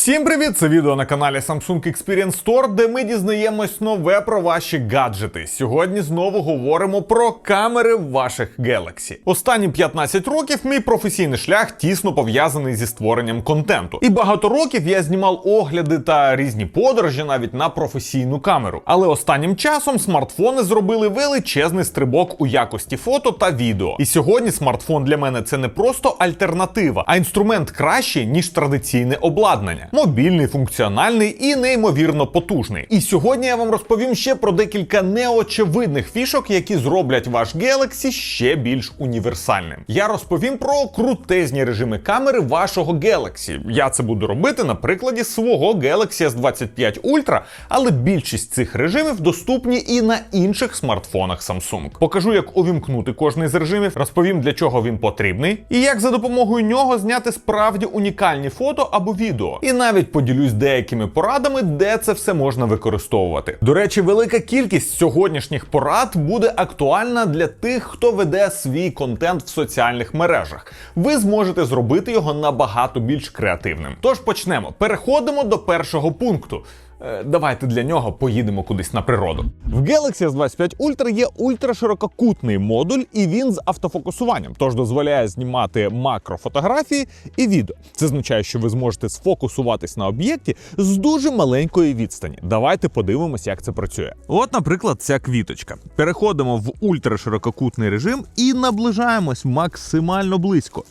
Всім привіт! Це відео на каналі Samsung Experience Store, де ми дізнаємось нове про ваші гаджети. Сьогодні знову говоримо про камери ваших Galaxy. Останні 15 років мій професійний шлях тісно пов'язаний зі створенням контенту. І багато років я знімав огляди та різні подорожі навіть на професійну камеру. Але останнім часом смартфони зробили величезний стрибок у якості фото та відео. І сьогодні смартфон для мене це не просто альтернатива, а інструмент кращий ніж традиційне обладнання. Мобільний, функціональний і неймовірно потужний. І сьогодні я вам розповім ще про декілька неочевидних фішок, які зроблять ваш Galaxy ще більш універсальним. Я розповім про крутезні режими камери вашого Galaxy. Я це буду робити на прикладі свого Galaxy S25 Ultra, але більшість цих режимів доступні і на інших смартфонах Samsung. Покажу, як увімкнути кожний з режимів, розповім для чого він потрібний, і як за допомогою нього зняти справді унікальні фото або відео. І навіть поділюсь деякими порадами, де це все можна використовувати. До речі, велика кількість сьогоднішніх порад буде актуальна для тих, хто веде свій контент в соціальних мережах. Ви зможете зробити його набагато більш креативним. Тож почнемо. Переходимо до першого пункту. Е, Давайте для нього поїдемо кудись на природу. В Galaxy S25 Ultra є ультраширококутний модуль, і він з автофокусуванням, тож дозволяє знімати макрофотографії і відео. Це означає, що ви зможете сфокусуватись на об'єкті з дуже маленької відстані. Давайте подивимося, як це працює. От, наприклад, ця квіточка. Переходимо в ультраширококутний режим і наближаємось максимально близько.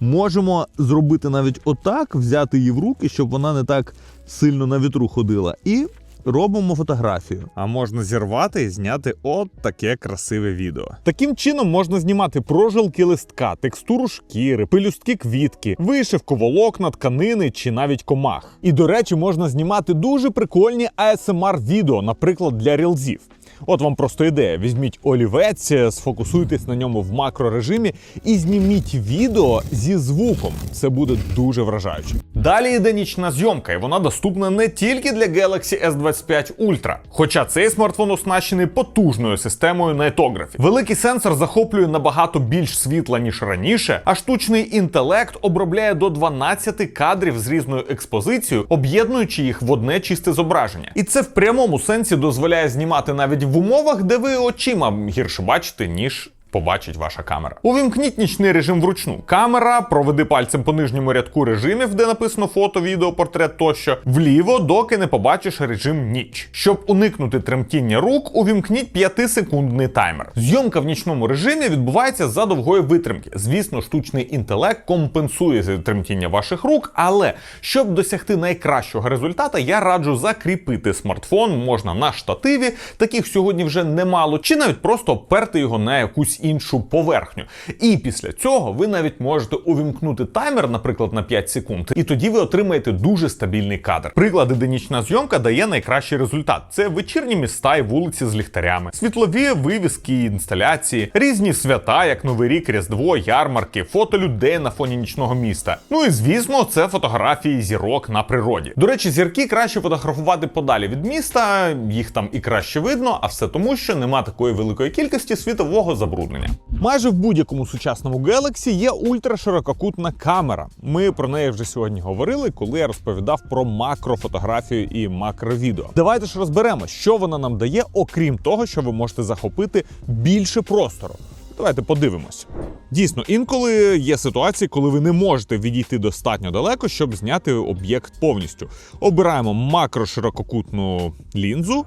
Можемо зробити навіть отак, взяти її в руки, щоб вона не так сильно на вітру ходила, і робимо фотографію. А можна зірвати і зняти от таке красиве відео. Таким чином можна знімати прожилки листка, текстуру шкіри, пелюстки квітки, вишивку волокна, тканини чи навіть комах. І до речі, можна знімати дуже прикольні ASMR відео, наприклад, для рілзів. От вам просто ідея: візьміть олівець, сфокусуйтесь на ньому в макрорежимі і зніміть відео зі звуком. Це буде дуже вражаюче. Далі йде нічна зйомка, і вона доступна не тільки для Galaxy S25 Ultra, хоча цей смартфон оснащений потужною системою Nightography. Великий сенсор захоплює набагато більш світла ніж раніше, а штучний інтелект обробляє до 12 кадрів з різною експозицією, об'єднуючи їх в одне чисте зображення. І це в прямому сенсі дозволяє знімати навіть в умовах, де ви очима гірше бачите, ніж. Побачить ваша камера. Увімкніть нічний режим вручну. Камера, проведи пальцем по нижньому рядку режимів, де написано фото, відео, портрет тощо, вліво, доки не побачиш режим ніч. Щоб уникнути тремтіння рук, увімкніть 5-секундний таймер. Зйомка в нічному режимі відбувається за довгої витримки. Звісно, штучний інтелект компенсує тремтіння ваших рук, але щоб досягти найкращого результата, я раджу закріпити смартфон можна на штативі, таких сьогодні вже немало, чи навіть просто обперти його на якусь іншу поверхню. І після цього ви навіть можете увімкнути таймер, наприклад, на 5 секунд, і тоді ви отримаєте дуже стабільний кадр. Приклади, де нічна зйомка дає найкращий результат: це вечірні міста і вулиці з ліхтарями, світлові вивіски інсталяції, різні свята, як Новий рік, Різдво, ярмарки, фото людей на фоні нічного міста. Ну і звісно, це фотографії зірок на природі. До речі, зірки краще фотографувати подалі від міста, їх там і краще видно, а все тому, що нема такої великої кількості світового забруднення. Майже в будь-якому сучасному Galaxy є ультраширококутна камера. Ми про неї вже сьогодні говорили, коли я розповідав про макрофотографію і макровідео. Давайте ж розберемо, що вона нам дає, окрім того, що ви можете захопити більше простору. Давайте подивимось. Дійсно, інколи є ситуації, коли ви не можете відійти достатньо далеко, щоб зняти об'єкт повністю. Обираємо макроширококутну лінзу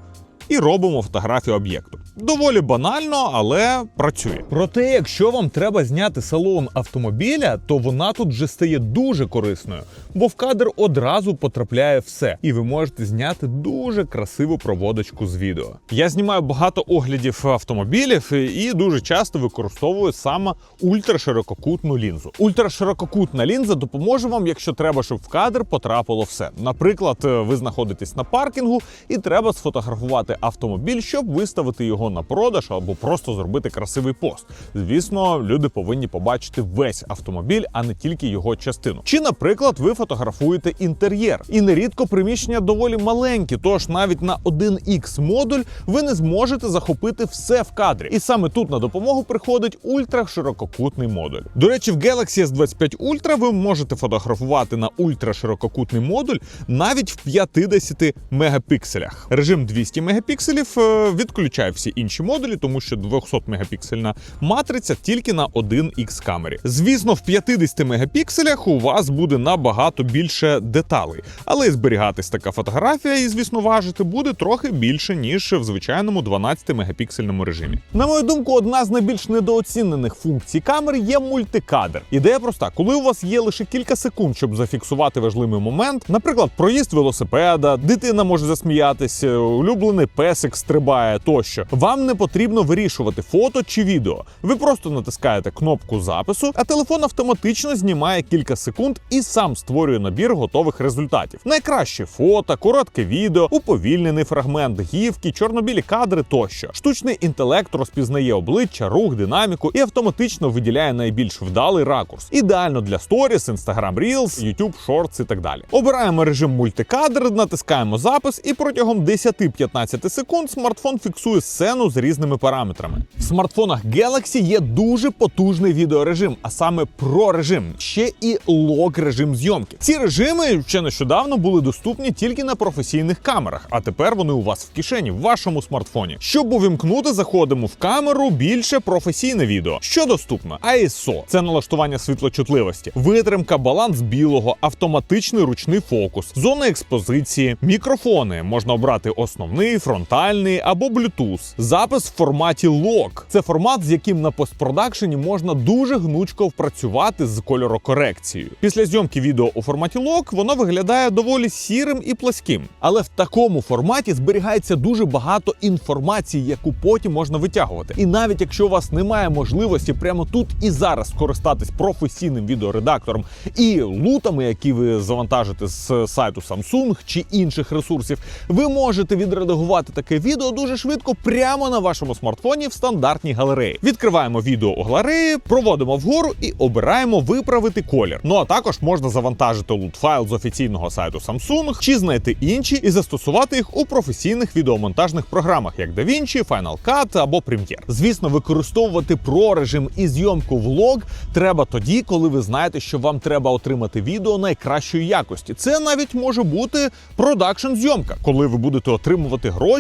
і робимо фотографію об'єкту. Доволі банально, але працює. Проте, якщо вам треба зняти салон автомобіля, то вона тут вже стає дуже корисною, бо в кадр одразу потрапляє все, і ви можете зняти дуже красиву проводочку з відео. Я знімаю багато оглядів автомобілів і дуже часто використовую саме ультраширококутну лінзу. Ультраширококутна лінза допоможе вам, якщо треба, щоб в кадр потрапило все. Наприклад, ви знаходитесь на паркінгу і треба сфотографувати автомобіль, щоб виставити його на продаж або просто зробити красивий пост. Звісно, люди повинні побачити весь автомобіль, а не тільки його частину. Чи, наприклад, ви фотографуєте інтер'єр, і нерідко приміщення доволі маленькі, тож навіть на 1X модуль ви не зможете захопити все в кадрі. І саме тут на допомогу приходить ультраширококутний модуль. До речі, в Galaxy S25 Ultra ви можете фотографувати на ультраширококутний модуль навіть в 50 мегапікселях. Режим 200 мегапікселів е, відключає всі інші модулі, тому що 200 мегапіксельна матриця тільки на 1X камері. Звісно, в 50 мегапікселях у вас буде набагато більше деталей, але і зберігатись така фотографія і, звісно, важити буде трохи більше, ніж в звичайному 12 мегапіксельному режимі. На мою думку, одна з найбільш недооцінених функцій камери є мультикадр. Ідея проста: коли у вас є лише кілька секунд, щоб зафіксувати важливий момент, наприклад, проїзд велосипеда, дитина може засміятися, улюблений песик стрибає тощо. Вам не потрібно вирішувати фото чи відео. Ви просто натискаєте кнопку запису, а телефон автоматично знімає кілька секунд і сам створює набір готових результатів. Найкраще фото, коротке відео, уповільнений фрагмент, гівки, чорнобілі кадри тощо. Штучний інтелект розпізнає обличчя, рух, динаміку і автоматично виділяє найбільш вдалий ракурс. Ідеально для сторіс, Instagram Reels, YouTube Shorts і так далі. Обираємо режим мультикадр, натискаємо запис, і протягом 10-15 секунд смартфон фіксує сцену з різними параметрами. В смартфонах Galaxy є дуже потужний відеорежим, а саме про режим, ще і лог режим зйомки. Ці режими ще нещодавно були доступні тільки на професійних камерах, а тепер вони у вас в кишені, в вашому смартфоні. Щоб увімкнути, заходимо в камеру більше професійне відео. Що доступно? ISO – це налаштування світлочутливості, витримка, баланс білого, автоматичний ручний фокус, зона експозиції, мікрофони. Можна обрати основний, фронтальний або Bluetooth. Запис в форматі лог. Це формат, з яким на постпродакшені можна дуже гнучко впрацювати з кольорокорекцією. Після зйомки відео у форматі лог воно виглядає доволі сірим і пласким. Але в такому форматі зберігається дуже багато інформації, яку потім можна витягувати. І навіть якщо у вас немає можливості прямо тут і зараз скористатись професійним відеоредактором і лутами, які ви завантажите з сайту Samsung чи інших ресурсів, ви можете відредагувати таке відео дуже швидко прямо на вашому смартфоні в стандартній галереї. Відкриваємо відео у галереї, проводимо вгору і обираємо виправити колір. Ну а також можна завантажити лут-файл з офіційного сайту Samsung чи знайти інші і застосувати їх у професійних відеомонтажних програмах, як DaVinci, Final Cut або Premiere. Звісно, використовувати про режим і зйомку влог треба тоді, коли ви знаєте, що вам треба отримати відео найкращої якості. Це навіть може бути продакшн зйомка, коли ви будете отримувати гроші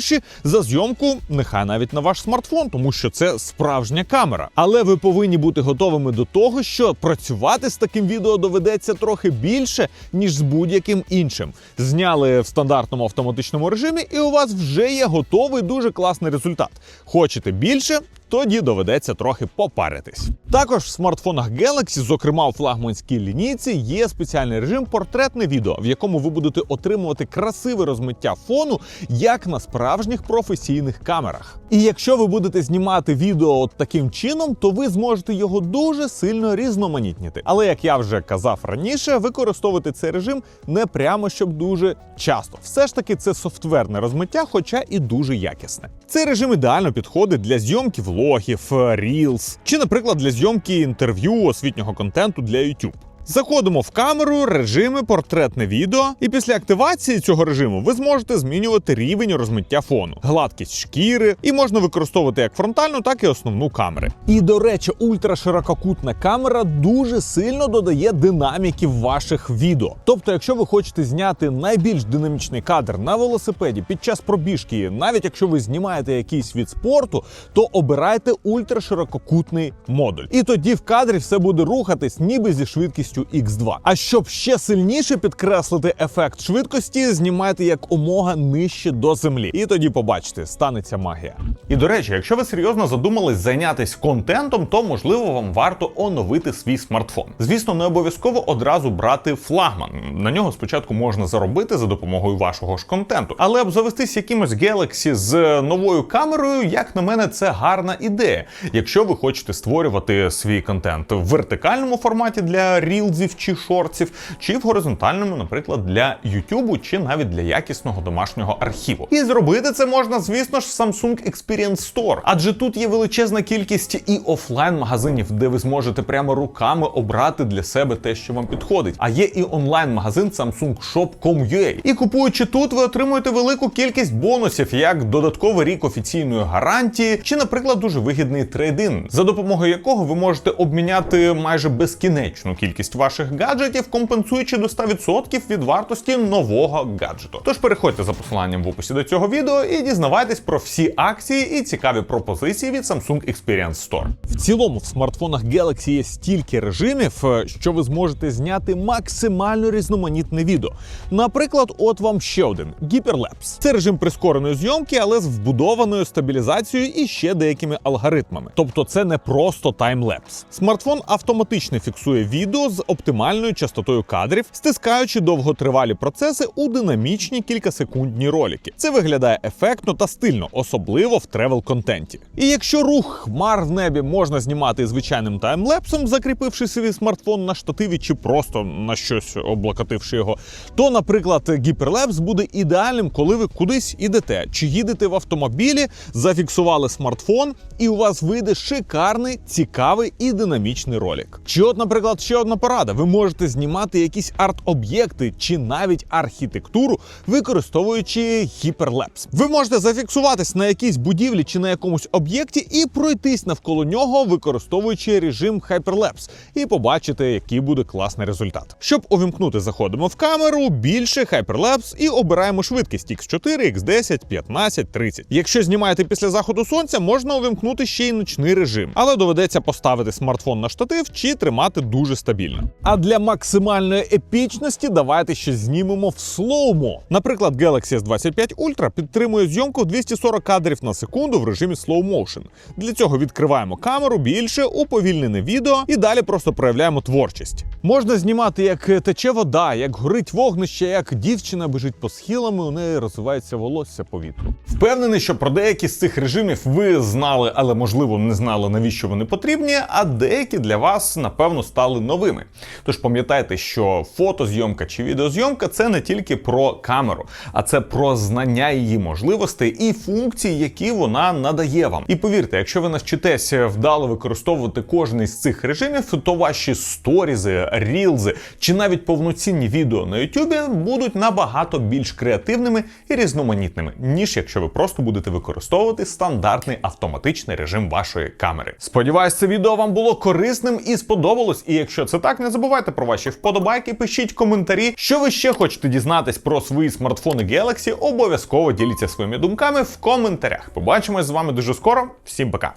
за зйомку, нехай навіть на ваш смартфон, тому що це справжня камера. Але ви повинні бути готовими до того, що працювати з таким відео доведеться трохи більше, ніж з будь-яким іншим. Зняли в стандартному автоматичному режимі, і у вас вже є готовий дуже класний результат. Хочете більше? Тоді доведеться трохи попаритись. Також в смартфонах Galaxy, зокрема у флагманській лінійці, є спеціальний режим портретне відео, в якому ви будете отримувати красиве розмиття фону, як на справжніх професійних камерах. І якщо ви будете знімати відео от таким чином, то ви зможете його дуже сильно різноманітнити. Але як я вже казав раніше, використовувати цей режим не прямо щоб дуже часто. Все ж таки, це софтверне розмиття, хоча і дуже якісне. Цей режим ідеально підходить для зйомки влогів, Reels, чи, наприклад, для зйомки інтерв'ю освітнього контенту для YouTube. Заходимо в камеру, режими, портретне відео, і після активації цього режиму ви зможете змінювати рівень розмиття фону, гладкість шкіри, і можна використовувати як фронтальну, так і основну камери. І до речі, ультраширококутна камера дуже сильно додає динаміки ваших відео. Тобто, якщо ви хочете зняти найбільш динамічний кадр на велосипеді під час пробіжки, навіть якщо ви знімаєте якийсь від спорту, то обирайте ультраширококутний модуль. І тоді в кадрі все буде рухатись, ніби зі швидкістю X2. А щоб ще сильніше підкреслити ефект швидкості, знімайте як умога нижче до землі. І тоді побачите, станеться магія. І до речі, якщо ви серйозно задумались зайнятися контентом, то можливо вам варто оновити свій смартфон. Звісно, не обов'язково одразу брати флагман. На нього спочатку можна заробити за допомогою вашого ж контенту. Але обзавестись якимось Galaxy з новою камерою, як на мене, це гарна ідея. Якщо ви хочете створювати свій контент в вертикальному форматі для Reels, рілзів чи шорців, чи в горизонтальному, наприклад, для YouTube, чи навіть для якісного домашнього архіву. І зробити це можна, звісно ж, в Samsung Experience Store, адже тут є величезна кількість і офлайн магазинів, де ви зможете прямо руками обрати для себе те, що вам підходить. А є і онлайн-магазин Samsung Shop.com.ua. І купуючи тут, ви отримуєте велику кількість бонусів, як додатковий рік офіційної гарантії, чи, наприклад, дуже вигідний трейдин, за допомогою якого ви можете обміняти майже безкінечну кількість ваших гаджетів, компенсуючи до 100% від вартості нового гаджету. Тож переходьте за посиланням в описі до цього відео і дізнавайтесь про всі акції і цікаві пропозиції від Samsung Experience Store. В цілому в смартфонах Galaxy є стільки режимів, е, що ви зможете зняти максимально різноманітне відео. Наприклад, от вам ще один Hyperlapse. Це режим прискореної зйомки, але з вбудованою стабілізацією і ще деякими алгоритмами. Тобто, це не просто таймлепс. Смартфон автоматично фіксує відео з оптимальною частотою кадрів, стискаючи довготривалі процеси у динамічні кількасекундні ролики. Це виглядає ефектно та стильно, особливо в тревел контенті. І якщо рух хмар в небі можна знімати звичайним таймлепсом, закріпивши свій смартфон на штативі чи просто на щось облокотивши його, то, наприклад, гіперлепс буде ідеальним, коли ви кудись ідете, чи їдете в автомобілі, зафіксували смартфон, і у вас вийде шикарний, цікавий і динамічний ролик. Чи, от, наприклад, ще одна порада: ви можете знімати якісь арт-об'єкти чи навіть архітектуру, використовуючи гіперлепс. Ви можете зафіксуватись на якійсь будівлі чи на якомусь об'єкті і пройтись навколо нього, використовуючи режим Hyperlapse, і побачити, який буде класний результат. Щоб увімкнути, заходимо в камеру, більше Hyperlapse і обираємо швидкість X4, X10, 15, 30. Якщо знімаєте після заходу сонця, можна увімкнути ще й ночний режим, але доведеться поставити смартфон на штатив чи тримати дуже стабільно. А для максимальної епічності давайте ще знімемо в слоумо. Наприклад, Galaxy S25 Ultra підтримує зйомку 240 кадрів на секунду в режимі slow motion. Для цього відкриваємо камеру більше, уповільнене відео і далі просто проявляємо творчість. Можна знімати, як тече вода, як горить вогнище, як дівчина біжить по схилами, у неї розвивається волосся по вітру. Впевнений, що про деякі з цих режимів ви знали, але можливо не знали, навіщо вони потрібні, а деякі для вас, напевно, стали новими. Тож пам'ятайте, що фотозйомка чи відеозйомка це не тільки про камеру, а це про знання її можливостей і функцій, які вона надає вам. І повірте, якщо ви навчитеся вдало використовувати кожен із цих режимів, то ваші сторізи, рілзи чи навіть повноцінні відео на YouTube будуть набагато більш креативними і різноманітними, ніж якщо ви просто будете використовувати стандартний автоматичний режим вашої камери. Сподіваюсь, це відео вам було корисним і сподобалось. І якщо це так, не забувайте про ваші вподобайки, пишіть коментарі, що ви ще хочете дізнатись про свої смартфони Galaxy. Обов'язково діліться своїми думками в коментарях. Побачимось з вами дуже скоро. Всім пока.